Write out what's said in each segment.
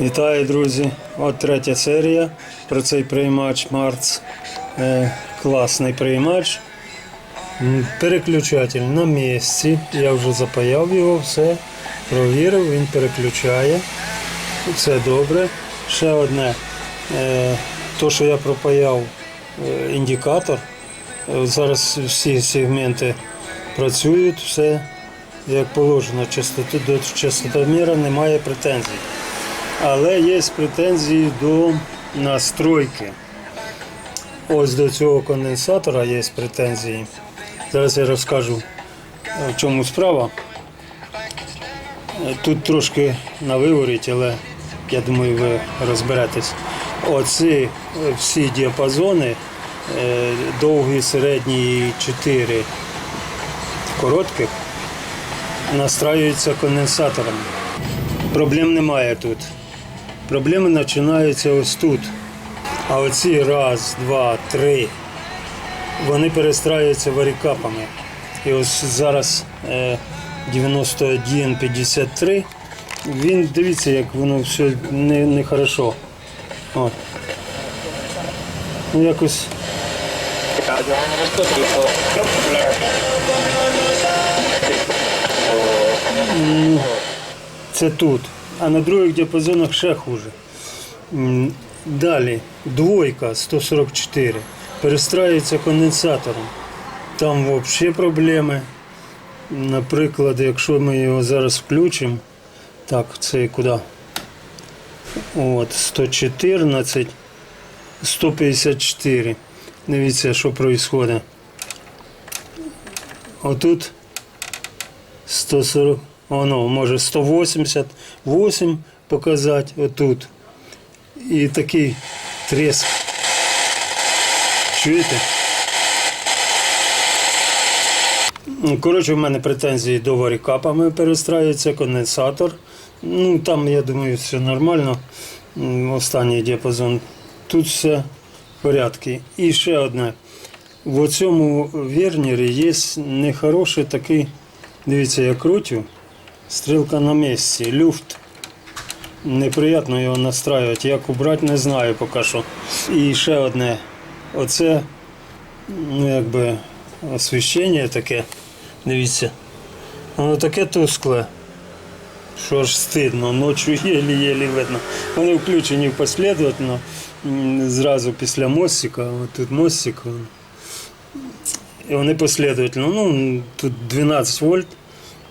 Вітаю, друзі! От третя серія про цей приймач Марц. Е, класний приймач. Переключатель на місці. Я вже запаяв його, все провірив, він переключає. Все добре. Ще одне. Е, то, що я пропаяв е, індикатор. Зараз всі сегменти працюють, все як положено. Частоту, до частотоміра немає претензій. Але є претензії до настройки. Ось до цього конденсатора є претензії. Зараз я розкажу, е, в чому справа. Е, Тут трошки на виворіт, але я думаю, ви розберетесь. Оці е, всі діапазони, довгі, середні і 4 коротких, настраюються конденсатором. Проблем немає тут. Проблеми починаються ось тут. А оці раз, два, три, вони перестраюються варікапами. І ось зараз е, 91-53. Він дивіться, як воно все не, не хорошо. От. Ну якось це тут. А на других діапазонах ще хуже. Далі, двойка 144. Перестраюється конденсатором. Там взагалі проблеми. Наприклад, якщо ми його зараз включимо, так, це куди? От, 114, 154. Дивіться, що відбувається. Отут 140, воно може 188 показати отут. І такий треск. Чуєте? Ну, Коротше, в мене претензії до варікапами перестраюється, конденсатор. Ну, там, я думаю, все нормально. Останній діапазон. Тут все в порядку. І ще одне. В цьому вернірі є нехороший такий, дивіться, я крутю, стрілка на місці, люфт. Неприємно його настраювати. Як убрати, не знаю поки що. І ще одне. Оце, ну якби, освіщення таке. Дивіться. Воно таке тускле. Що ж стидно, ночі єлі-єлі видно. Вони включені послідовно, зразу після мостика. От тут мостик. І вони послідовно. Ну, тут 12 вольт.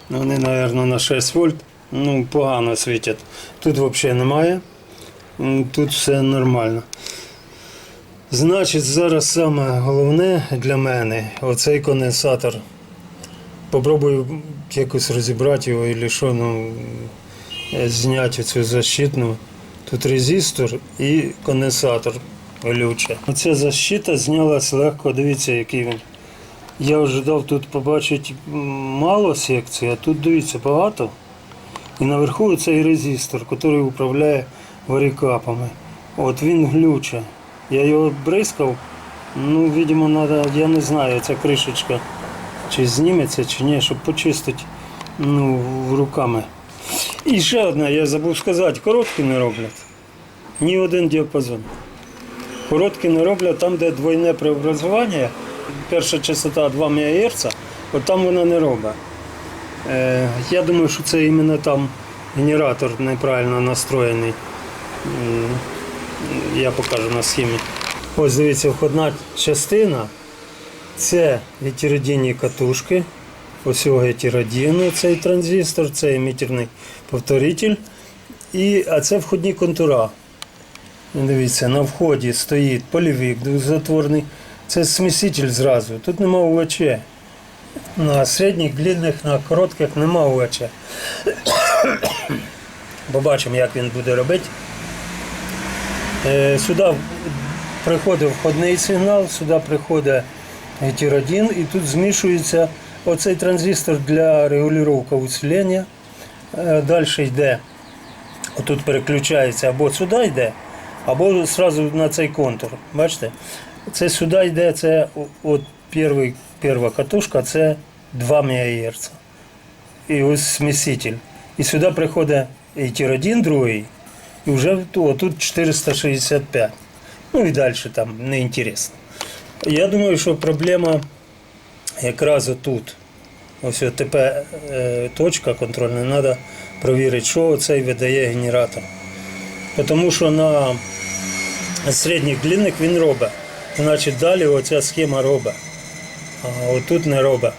Вони, мабуть, на 6 вольт. Ну, погано світять. Тут взагалі немає. Тут все нормально. Значить, зараз саме головне для мене оцей конденсатор. Попробую якось розібрати його і що, ну, е, зняти цю защитну. Тут резистор і конденсатор глюче. Оця защита знялась легко, дивіться, який він. Я ожидав тут побачити мало секцій, а тут дивіться багато. І наверху цей резистор, який управляє варікапами. От він глюче. Я його бризкав, ну, видимо, треба, я не знаю, ця кришечка чи зніметься, чи ні, щоб почистити ну, руками. І ще одне, я забув сказати, короткі не роблять. Ні один діапазон. Короткі не роблять там, де двойне преобразування, перша частота 2 МГц, от там вона не робить. Е, я думаю, що це іменно там генератор неправильно настроєний. Я покажу на схемі. Ось дивіться, входна частина це гетеродинні катушки. Ось його цей транзистор, це емітерний повторитель. І, а це входні контура. Дивіться, на вході стоїть полівик двозатворний. Це сміситель зразу. Тут нема УВЧ. На середніх, длинних, на коротких нема УВЧ. Побачимо, як він буде робити. Е, Сюди приходить входний сигнал, сюди приходить гетеродин і тут змішується оцей транзистор для регулювання усилення. Е, Далі йде, отут переключається або сюди йде, або одразу на цей контур. Бачите? Це сюди йде, це от перший, перша катушка, це 2 МГц. І ось сміситель. І сюди приходить гетеродин другий, І вже тут, тут 465. Ну і далі там не інтересно. Я думаю, що проблема якраз отут. Ось ОТП е, точка контрольна, треба перевірити, що цей видає генератор. Тому що на середніх длинних він робить. Значить, далі оця схема робить. А отут не робить.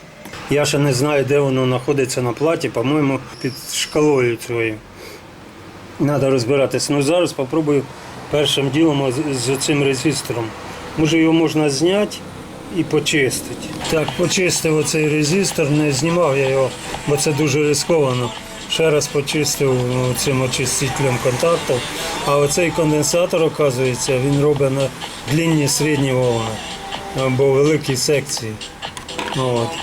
Я ще не знаю, де воно знаходиться на платі, по-моєму, під шкалою цією. Треба розбиратися. Ну зараз спробую першим ділом з, цим резистором. Може його можна зняти і почистити. Так, почистив оцей резистор, не знімав я його, бо це дуже ризиковано. Ще раз почистив ну, цим очистителем контактів. А оцей конденсатор, оказується, він робить на длинні середні волни або великі секції. Ну, От.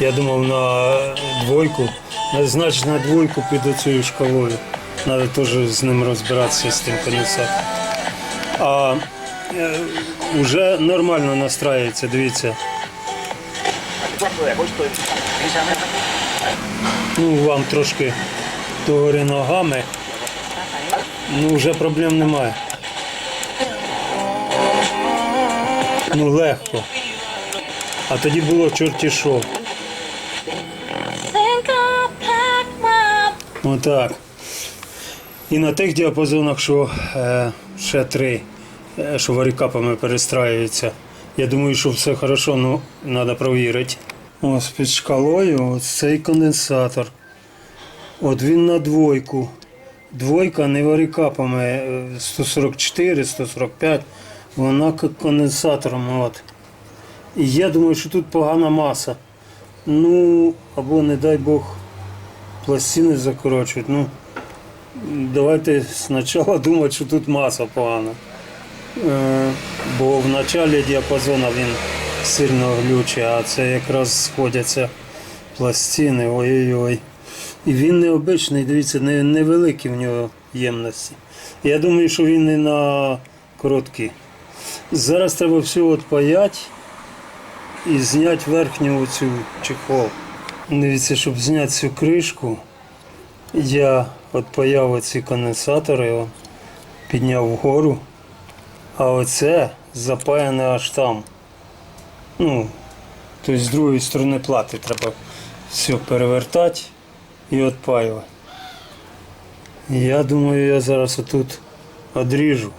Я думав на двойку. Значить на двойку під оцею шкалою. Треба теж з ним розбиратися з тим конденсатором. А е, вже нормально настраюється, дивіться. Ну, вам трошки догори ногами. Ну, вже проблем немає. Ну, легко. А тоді було чорті що. Отак. І на тих діапазонах, що е, ще три, е, що варікапами перестраюються. Я думаю, що все хорошо, ну треба провірити. Ось під шкалою ось цей конденсатор. От він на двойку. Двойка не варікапами е, 144, 145, вона конденсатором. От. І я думаю, що тут погана маса. Ну, або не дай Бог пластини закорочують. Ну, давайте спочатку думати, що тут маса погана. Е, бо в началі діапазону він сильно глючить, а це якраз сходяться пластини. Ой-ой-ой. І він необичний, дивіться, невеликі в нього ємності. Я думаю, що він не на короткі. Зараз треба все от і зняти верхню оцю чехол. Дивіться, щоб зняти цю кришку, я от паяв ці конденсатори, підняв вгору, а оце запаяне аж там. Ну, тобто з другої сторони плати треба все перевертати і відпаювати. Я думаю, я зараз отут одріжу.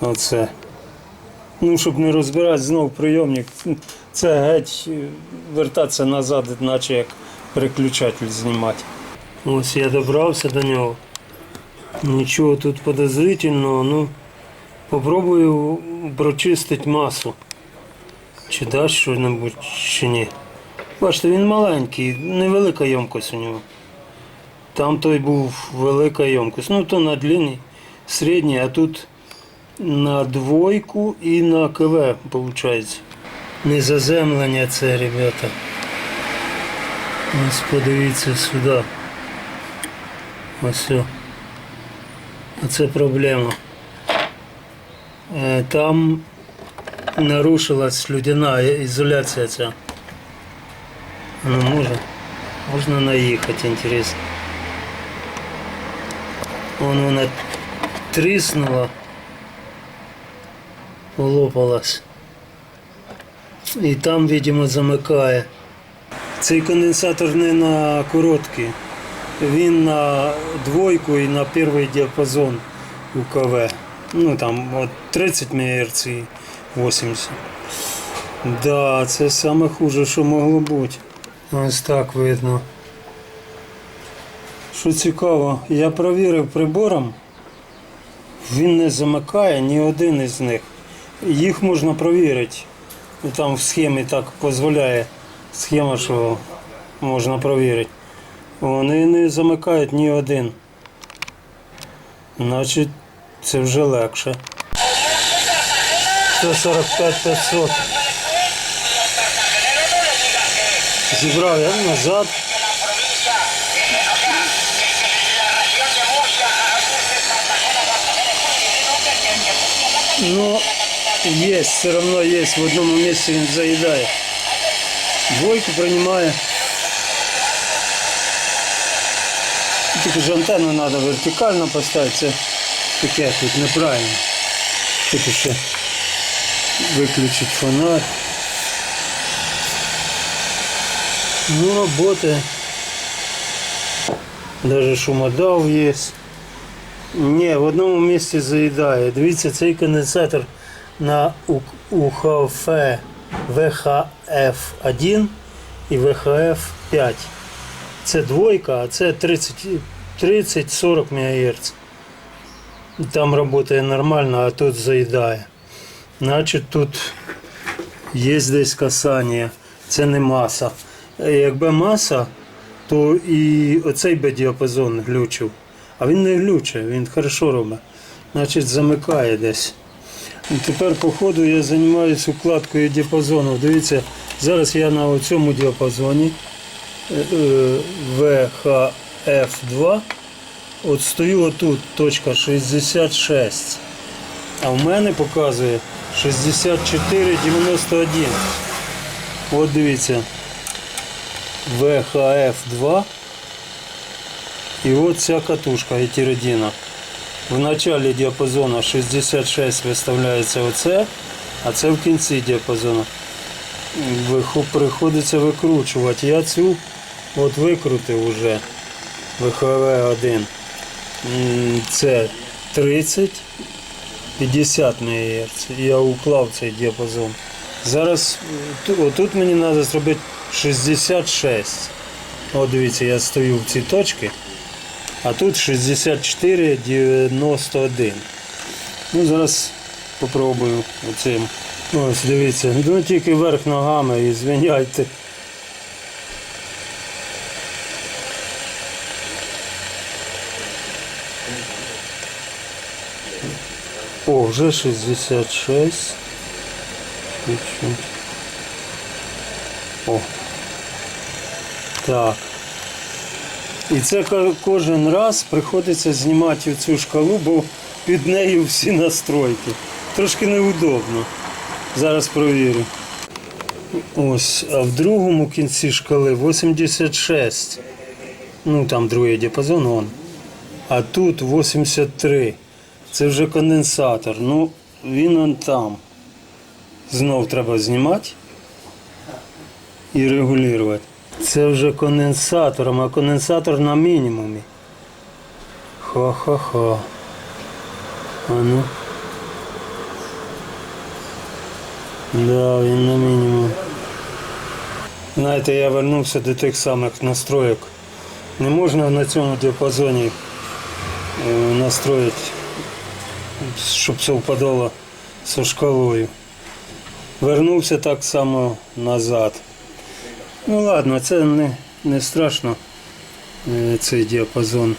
Оце. Ну, щоб не розбирати знов прийомник. Це геть вертатися назад, наче як переключатель знімати. Ось я добрався до нього. Нічого тут подозрительного, ну попробую прочистити масу. Чи дасть що-небудь, чи ні. Бачите, він маленький, невелика ємкость у нього. Там той був велика ємкость. Ну то на длинний, середній, а тут на двойку і на КВ, виходить. Не заземлення це, ребята. Ось подивіться сюди. Ось. Оце проблема. Е, Там нарушилась людяна ізоляція ця. Ну може. Можна наїхати, інтересно. Вон вона тріснула, полопалась. І там, видимо, замикає. Цей конденсатор не на короткий. Він на двойку і на перший діапазон УКВ. Ну там от 30 МГц 80. Да, це саме хуже, що могло бути. Ось так видно. Що цікаво, я провірив прибором, він не замикає ні один із них. Їх можна провірити. Там в схемі так дозволяє схема, що можна провірити. Вони не замикають ні один. Значить, це вже легше. 145 500. Зібрав я назад. Но есть, все равно есть. В одном месте він заїдає. Двойку принимаю. Тільки ж антенну треба вертикально поставити. Це таке тут неправильно. Тут ще Виключить фонарь. Ну, роботи. Даже шумодав є. Ні, в одному місці заїдає. Дивіться, цей конденсатор на УХФ ВХФ1 і ВХФ5. Це двойка, а це 30 30-40 МГц. Там працює нормально, а тут заїдає. Значить тут є десь касання. Це не маса. Е, Якби маса, то і оцей би діапазон глючив. А він не глюче, він хорошо робить. Значить, замикає десь. Тепер, по ходу, я займаюся укладкою діапазону. Дивіться, зараз я на цьому діапазоні е, е, VHF2. От стою отут, точка 66. А в мене показує 64,91. От дивіться. VHF2. І от ця катушка етіродіна. В началі діапазону 66 виставляється оце, а це в кінці діапазону. Приходиться викручувати. Я цю от викрутив уже ВХВ1. М, Це 30, 50 МГц. Я уклав цей діапазон. Зараз е, отут мені треба зробити 66. От дивіться, я стою в цій точці, а тут 64,91. Ну, зараз попробую оцим. Ось дивіться, ну тільки верх ногами і звиняйте. О, вже 66. Чуть-чуть. О. Так. І це кожен раз приходиться знімати цю шкалу, бо під нею всі настройки. Трошки неудобно. Зараз провірю. Ось, а в другому кінці шкали 86. Ну там другий діапазон вон. А тут 83. Це вже конденсатор. Ну, він он там. Знов треба знімати і регулювати. Це вже конденсатором, а конденсатор на мінімумі. Ха-ха-ха. А ну. Да, він на мінімум. Знаєте, я вернувся до тих самих настроєк. Не можна на цьому діапазоні е, настроїти, щоб совпадало зі шкалою. Вернувся так само назад. Ну ладно, це не, не страшно, е, цей діапазон.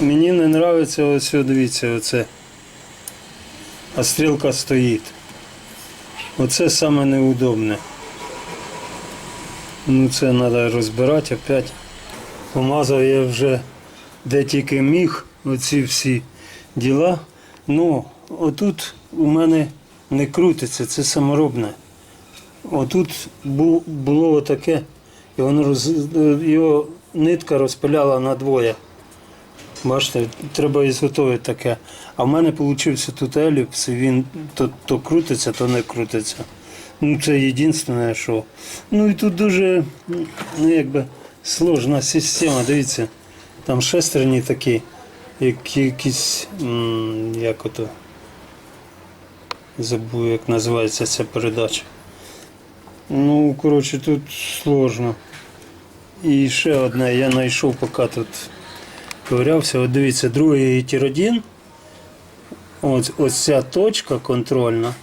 Мені не подобається ось, дивіться, оце. А стрілка стоїть. Оце саме неудобне. Ну це треба розбирати опять. Помазав я вже де тільки міг оці всі діла. Ну, отут у мене не крутиться, це саморобне. Отут було отаке, і воно роз... його нитка розпиляла на двоє. Бачите, треба ізготовити таке. А в мене вийшов тут еліпс, і він то, то крутиться, то не крутиться. Ну, це єдине, що. Ну і тут дуже ну, якби, сложна система. Дивіться, там шестерні такі, як якісь, як ото, забув, як називається ця передача. Ну, коротше, тут сложно. І ще одне, я знайшов, поки тут ковирявся. От дивіться, другий тіродін. Ось, ось ця точка контрольна.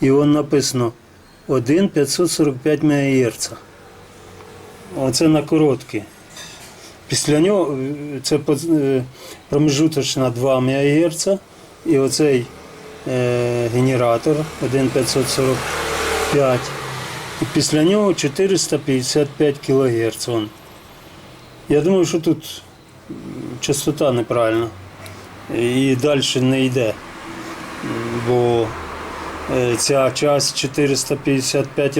І вон написано 1,545 МГц. Оце на короткий. Після нього е, це е, промежуточна 2 МГц. І оцей е, генератор 1,545. І після нього 455 кГц. Я думаю, що тут частота неправильна. І далі не йде. Бо ця час 455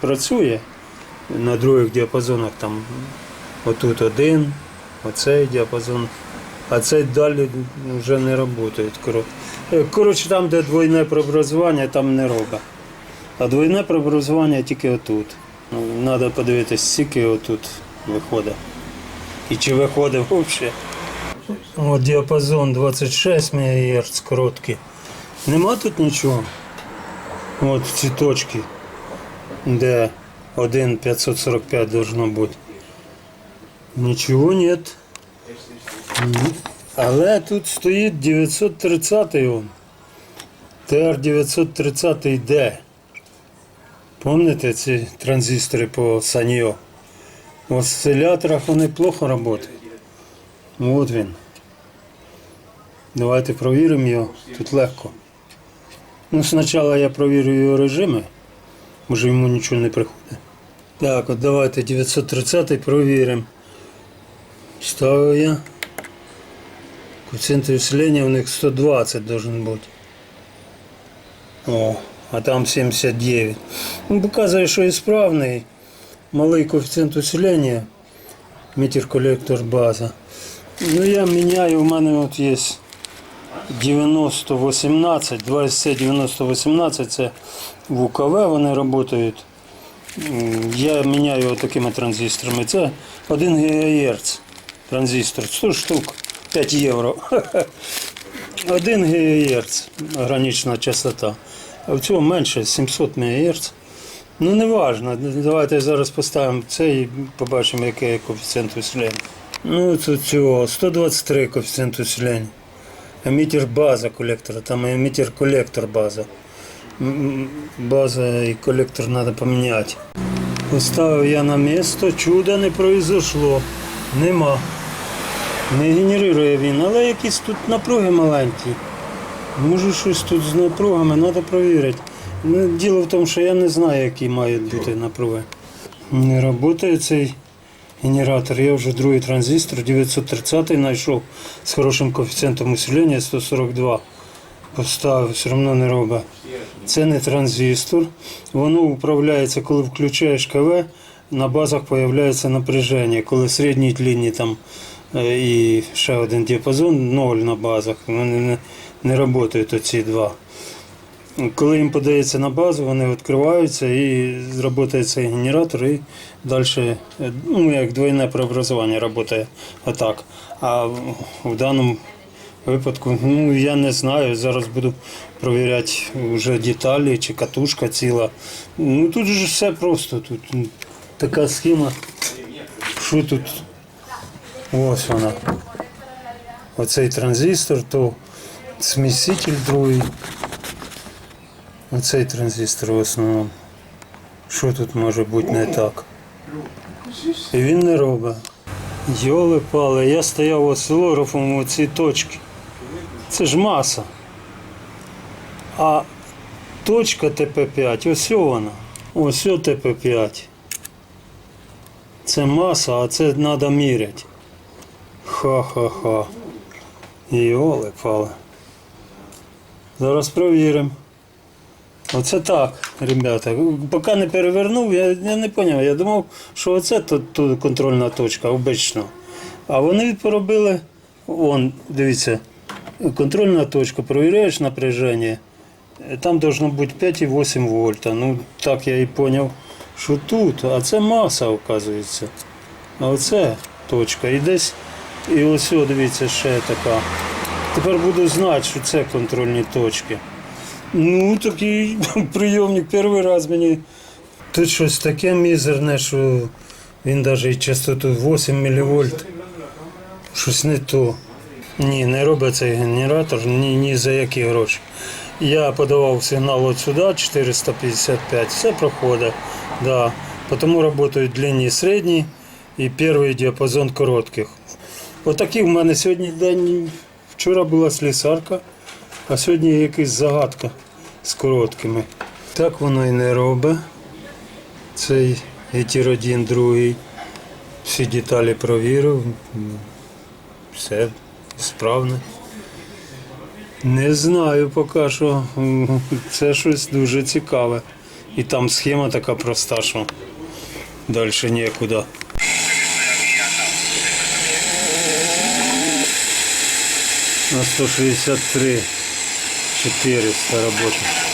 працює на других діапазонах. Там отут один, Оцей діапазон. А цей далі вже не працює. Коротше, там, де двойне преобразування, там не робить. А двойне преобразування тільки отут. Треба подивитися, скільки отут виходить. І чи виходить взагалі. От діапазон 26 МГц короткий. Нема тут нічого. От ці точки, де 1,545 должно бути. Нічого нет. Але тут стоїть 930 он. ТР-930D. Помните ці транзистори по Саньо? В осцилляторах вони плохо працюють. От він. Давайте провіримо його. Тут легко. Ну, спочатку я провірю його режими. Може йому нічого не приходить. Так, от давайте 930 провіримо. Ставив я. Коэффициент усиления у них 120 должен быть. О, а там 79. Ну, показує, що ісправний. Малий коефіцієнт усилення. Мітер колектор база. Ну я міняю, у мене от є 9018, 20 9018, це в УКВ вони. М, Я міняю такими транзисторами. Це 1 ГГц транзистор, 100 штук, 5 євро. 1 ГГц гранична частота. А в цьому менше 700 МГц. Ну не важно. Давайте зараз поставимо це і побачимо, який коефіцієнт усилення. Ну тут цього 123 коефіцієнт усилення. Емітер база колектора, там емітер колектор база. База і колектор треба поміняти. Поставив я на місто, чуда не произошло. Нема. Не генерує він, але якісь тут напруги маленькі. Може щось тут з напругами, треба перевірити. Ну, діло в тому, що я не знаю, які мають бути напруги. Не працює цей генератор. Я вже другий транзистор 930 знайшов з хорошим коефіцієнтом усилення 142. Поставив, все одно не робить. Це не транзистор. Воно управляється, коли включаєш КВ, на базах з'являється напряження. Коли середній тлінні там і ще один діапазон, ноль на базах. Вони не, не працюють оці два. Коли їм подається на базу, вони відкриваються і працює цей генератор, і далі, ну, як двойне преобразування працює отак. А в- даному випадку, ну я не знаю, зараз буду перевіряти вже деталі чи катушка ціла. Ну тут же все просто, тут така схема. Що тут? Ось вона. Оцей транзистор, то сміситель другий. Оцей транзистор в основному. Що тут може бути не так? І він не робить. Йоли пали, я стояв осцилографом у цій точці. Це ж маса. А точка ТП5, ось вона. Ось ТП5. Це маса, а це треба міряти. Ха-ха-ха. Йоли пали. Зараз провіримо. Оце так, ребята. Поки не перевернув, я, я не зрозумів. Я думав, що оце тут, тут контрольна точка обично. А вони поробили, вон, дивіться, контрольна точка, перевіряєш напряження. Там должно бути 5,8 вольта. Ну, так я і зрозумів, що тут, а це маса, оказується. А оце точка. І десь, і ось, дивіться, ще така. Тепер буду знати, що це контрольні точки. Ну, такий прийомник перший раз мені. Тут щось таке мізерне, що він навіть частоту 8 мВ. Щось не то. Ні, не робить цей генератор ні, ні за які гроші. Я подавав сигнал от сюди 455, все проходить. Да. Тому працюють длинні і середні і перший діапазон коротких. Отакий в мене сьогодні день. Вчора була слісарка, а сьогодні якась загадка з короткими. Так воно і не робить. Цей етір один, другий. Всі деталі провірив. Все справне. Не знаю поки що. Це щось дуже цікаве. І там схема така проста, що далі нікуди. На 163 400 роботи.